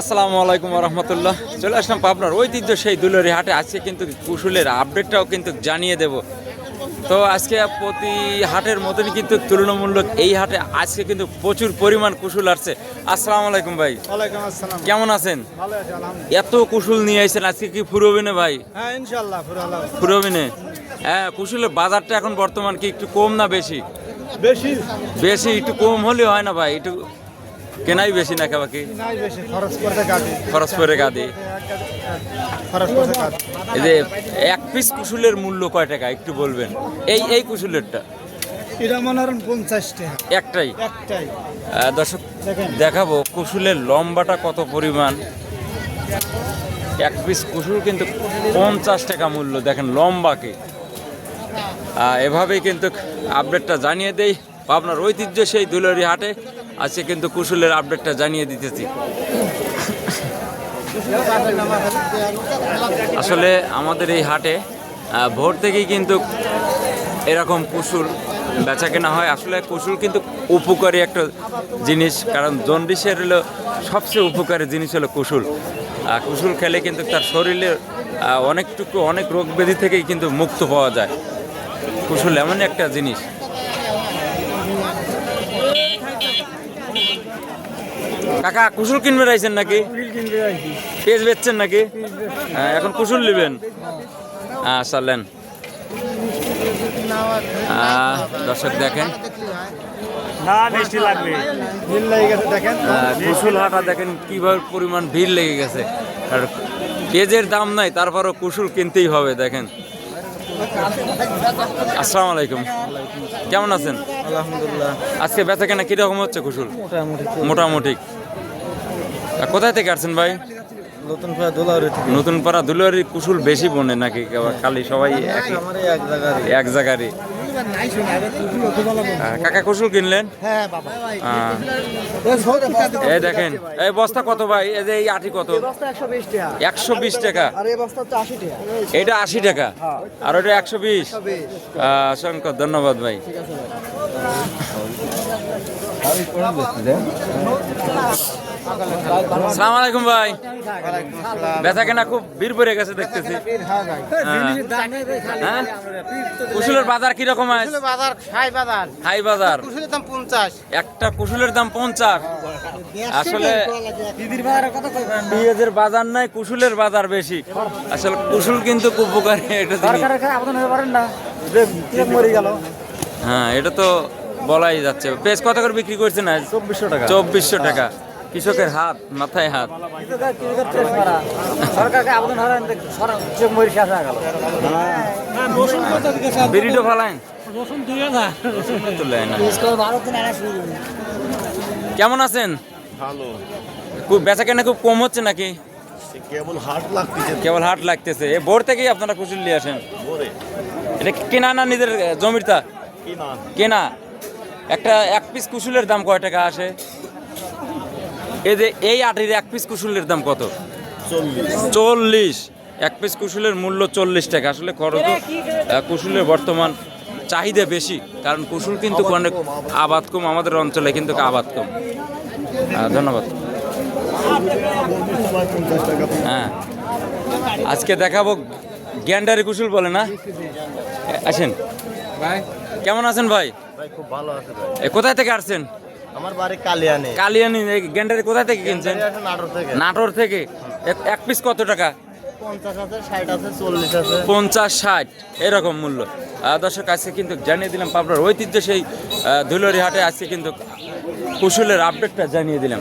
আসসালামু আলাইকুম রহমতুল্লাহ চলে আসলাম পাবনার ঐতিহ্য সেই দুলারি হাটে। আজকে কিন্তু কুশুলের আপডেটটাও কিন্তু জানিয়ে দেব। তো আজকে প্রতি হাটের মতনই কিন্তু তুলনামূলক এই হাটে আজকে কিন্তু প্রচুর পরিমাণ কুশুল আসছে। আসসালামু আলাইকুম ভাই। কেমন আছেন? এত কুশুল নিয়ে আসছেন আজকে কি ফুরবিনে ভাই? হ্যাঁ ফুরবিনে। হ্যাঁ কুশুলের বাজারটা এখন বর্তমান কি একটু কম না বেশি? বেশি। বেশি একটু কম হলে হয় না ভাই একটু কেনাই বেশি না বাকি নাই বেশি খরচ করে গাদি। খরচ এই যে এক পিস কুসুলের মূল্য কয় টাকা? একটু বলবেন। এই এই কুসুলেরটা? এটা মনে হন পঞ্চাশ টাকা। একটাই? একটাই। দর্শক দেখাবো কুসুলের লম্বাটা কত পরিমাণ। এক পিস কুশুল কিন্তু পঞ্চাশ টাকা মূল্য। দেখেন লম্বাকে। এভাবেই কিন্তু আপডেটটা জানিয়ে দেই। আপনার ঐতিহ্য সেই দুলারি হাটে। আজকে কিন্তু কুশুলের আপডেটটা জানিয়ে দিতেছি। আসলে আমাদের এই হাটে ভোর থেকেই কিন্তু এরকম কুসুল বেচা কেনা হয়। আসলে কুসুল কিন্তু উপকারী একটা জিনিস কারণ জন্ডিসের হলো সবচেয়ে উপকারী জিনিস হলো কুসুল আহ, কুসুল খেলে কিন্তু তার শরীরে অনেকটুকু অনেক রোগ ব্যাধি থেকেই কিন্তু মুক্ত পাওয়া যায়। কুসুল এমন একটা জিনিস। কাকা কুসুল কিনবে রাইছেন নাকি? পেঁয়াজ বেচছেন নাকি? হ্যাঁ, এখন কুসুল নেবেন। হ্যাঁ চলেন আহ, দর্শক দেখেন। কুসুল হাটা দেখেন কীভাবে পরিমাণ ভিড় লেগে গেছে। আর পেঁয়াজের দাম নাই তারপরও কুসুল কিনতেই হবে দেখেন। আসসালামু আলাইকুম। কেমন আছেন? আলহামদুলিল্লাহ। আজকে বেচা কেনা কীরকম হচ্ছে কুসুল মোটামুটি। কোথায় থেকে আসছেন ভাই? নতুন প্রায় দোলারি নতুন পাড়া দুলারি কুসুল বেশি বনে নাকি? কালি সবাই এক এক জায়গারই। কাকা কুসুল কিনলেন? হ্যাঁ এই দেখেন এই বস্তা কত ভাই? এই যে এই আটি কত? একশো বিশ টাকা। একশো বিশ টাকা। আর এই বস্তা হচ্ছে আশি টাকা। এটা আশি টাকা? আর ওটা একশো বিশ? শঙ্কর ধন্যবাদ ভাই। সালাম আলাইকুম ভাই। বেচা কেনা খুব ভিড় পড়ে গেছে দেখতেছি। হ্যাঁ। কুশুলের বাজার কীরকম আছে? বাজার খাই বাজার। হাই বাজার। কুশলের দাম পঞ্চাশ। একটা কুশুলের দাম পঞ্চাশ। আসলে পেঁয়াজের বাজার নাই কুশুলের বাজার বেশি। আসলে কুশুল কিন্তু খুব উপকারী একটা জিনিস। আবেদন হতে পারেন না। মরে গেল। হ্যাঁ এটা তো বলাই যাচ্ছে। পেঁয়াজ কত করে বিক্রি করছে না চব্বিশশো টাকা। চব্বিশশো টাকা। কৃষকের হাত মাথায় হাত। হয়ে বিড়িটো ফালাইন? কেমন আছেন? ভালো। খুব বেচা কেনা খুব কম হচ্ছে নাকি? কেবল হাট লাগতেছে। কেবল হাট লাগতেছে। এ ভোর থেকেই আপনারা কুচুল নিয়ে আসেন। এটা কেনা না নিজের জমির তা? কেনা। একটা এক পিস কুশুলের দাম কয় টাকা আসে? এই যে এই আটির এক পিস কুশুলের দাম কত? চল্লিশ। এক পিস কুশুলের মূল্য চল্লিশ টাকা। আসলে খরচ কুশুলের বর্তমান চাহিদা বেশি কারণ কুশুল কিন্তু অনেক আবাদ কম। আমাদের অঞ্চলে কিন্তু আবাদ কম। ধন্যবাদ। হ্যাঁ। আজকে দেখাবো গ্যান্ডারি কুশুল বলে না? আসেন। ভাই। কেমন আছেন ভাই? ভাই খুব ভালো আছে ভাই। এ কোথায় থেকে আসছেন? আমার বাড়ি কালিয়ানে। কালিয়ানি এই গ্যান্ডারি কোথায় থেকে কিনছেন? নাটোর থেকে। নাটোর থেকে? এক- পিস কত টাকা? পঞ্চাশ ষাট এরকম মূল্য। দর্শক আজকে কিন্তু জানিয়ে দিলাম পাবনার ঐতিহ্য সেই ধুলরি হাটে আজকে কিন্তু কুশুলের আপডেটটা জানিয়ে দিলাম।